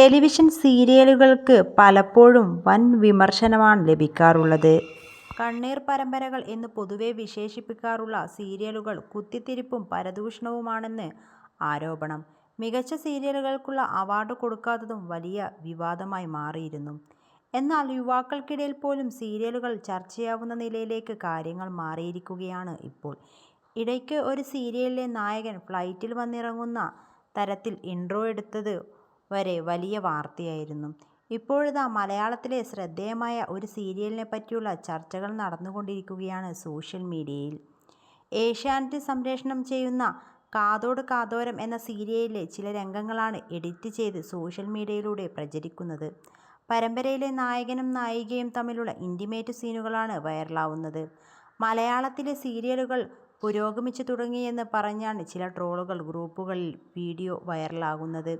Television സീരിയലുകൾക്ക് പലപ്പോഴും വൻ വിമർശനമാണ് ലഭിക്കാറുള്ളത്. കണ്ണീർ പരമ്പരകൾ എന്ന് പൊതുവെ വിശേഷിപ്പിക്കാറുള്ള സീരിയലുകൾ കുത്തിത്തിരിപ്പും പരദൂഷണവുമാണെന്ന് ആരോപണം. മികച്ച സീരിയലുകൾക്കുള്ള അവാർഡ് കൊടുക്കാത്തതും വലിയ വിവാദമായി മാറിയിരുന്നു. എന്നാൽ യുവാക്കൾക്കിടയിൽ പോലും സീരിയലുകൾ ചർച്ചയാവുന്ന നിലയിലേക്ക് കാര്യങ്ങൾ മാറിയിരിക്കുകയാണ് ഇപ്പോൾ. ഇടയ്ക്ക് ഒരു സീരിയലിലെ നായകൻ ഫ്ലൈറ്റിൽ വന്നിറങ്ങുന്ന തരത്തിൽ ഇൻട്രോ എടുത്തത് വരെ വലിയ വാർത്തയായിരുന്നു. ഇപ്പോഴിതാ മലയാളത്തിലെ ശ്രദ്ധേയമായ ഒരു സീരിയലിനെ പറ്റിയുള്ള ചർച്ചകൾ നടന്നുകൊണ്ടിരിക്കുകയാണ് സോഷ്യൽ മീഡിയയിൽ. ഏഷ്യാനെറ്റ് സംപ്രേഷണം ചെയ്യുന്ന കാതോട് കാതോരം എന്ന സീരിയലിലെ ചില രംഗങ്ങളാണ് എഡിറ്റ് ചെയ്ത് സോഷ്യൽ മീഡിയയിലൂടെ പ്രചരിക്കുന്നത്. പരമ്പരയിലെ നായകനും നായികയും തമ്മിലുള്ള ഇന്റിമേറ്റ് സീനുകളാണ് വൈറലാവുന്നത്. മലയാളത്തിലെ സീരിയലുകൾ പുരോഗമിച്ചു തുടങ്ങിയെന്ന് പറഞ്ഞാണ് ചില ട്രോളുകൾ ഗ്രൂപ്പുകളിൽ വീഡിയോ വൈറലാകുന്നത്.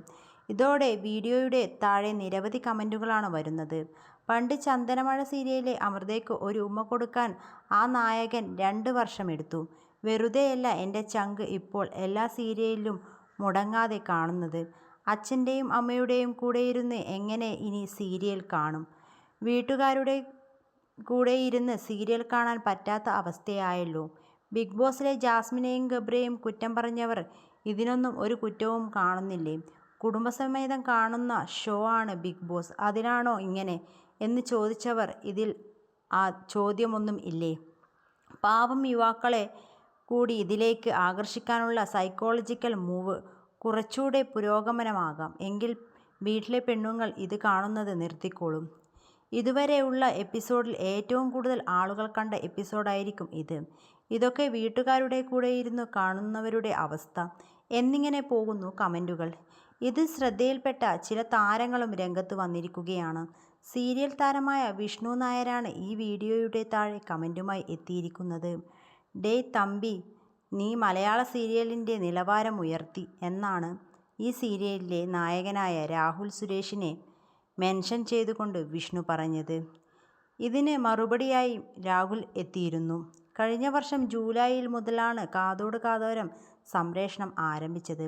ഇതോടെ വീഡിയോയുടെ താഴെ നിരവധി കമന്റുകളാണ് വരുന്നത്. പണ്ട് ചന്ദനമഴ സീരിയലിലെ അമൃതയ്ക്ക് ഒരു ഉമ്മ കൊടുക്കാൻ ആ നായകൻ രണ്ട് വർഷമെടുത്തു. വെറുതെയല്ല എന്റെ ചങ്ക് ഇപ്പോൾ എല്ലാ സീരിയലിലും മുടങ്ങാതെ കാണുന്നത്. അച്ഛന്റെയും അമ്മയുടെയും കൂടെ ഇരുന്ന് എങ്ങനെ ഇനി സീരിയൽ കാണും. വീട്ടുകാരുടെ കൂടെ ഇരുന്ന് സീരിയൽ കാണാൻ പറ്റാത്ത അവസ്ഥയായല്ലോ. ബിഗ് ബോസിലെ ജാസ്മിനെയും ഗബ്രയും കുറ്റം പറഞ്ഞവർ ഇതിനൊന്നും ഒരു കുറ്റവും കാണുന്നില്ലേ. കുടുംബസമേതം കാണുന്ന ഷോ ആണ് ബിഗ് ബോസ്. അതിനാണോ ഇങ്ങനെ എന്ന് ചോദിച്ചവർ ഇതിൽ ആ ചോദ്യമൊന്നും ഇല്ലേ. പാവം യുവാക്കളെ കൂടി ഇതിലേക്ക് ആകർഷിക്കാനുള്ള സൈക്കോളജിക്കൽ മൂവ് കുറച്ചുകൂടെ പുരോഗമനമാകാം. എങ്കിൽ വീട്ടിലെ പെണ്ണുങ്ങൾ ഇത് കാണുന്നത് നിർത്തിക്കോളും. ഇതുവരെ ഉള്ള എപ്പിസോഡിൽ ഏറ്റവും കൂടുതൽ ആളുകൾ കണ്ട എപ്പിസോഡായിരിക്കും ഇത്. ഇതൊക്കെ വീട്ടുകാരുടെ കൂടെയിരുന്ന് കാണുന്നവരുടെ അവസ്ഥ. എന്നിങ്ങനെ പോകുന്നു കമന്റുകൾ ഇത് ശ്രദ്ധയിൽപ്പെട്ട ചില താരങ്ങളും രംഗത്ത് വന്നിരിക്കുകയാണ്. സീരിയൽ താരമായ വിഷ്ണു നായരാണ് ഈ വീഡിയോയുടെ താഴെ കമന്റുമായി എത്തിയിരിക്കുന്നത്. ഡേ തമ്പി നീ മലയാള സീരിയലിന്റെ നിലവാരം ഉയർത്തി എന്നാണ് ഈ സീരിയലിലെ നായകനായ രാഹുൽ സുരേഷിനെ മെൻഷൻ ചെയ്തുകൊണ്ട് വിഷ്ണു പറഞ്ഞത്. ഇതിന് മറുപടിയായി രാഹുൽ എത്തിയിരുന്നു. കഴിഞ്ഞ വർഷം ജൂലൈയിൽ മുതലാണ് കാതോട് കാതോരം സംപ്രേഷണം ആരംഭിച്ചത്.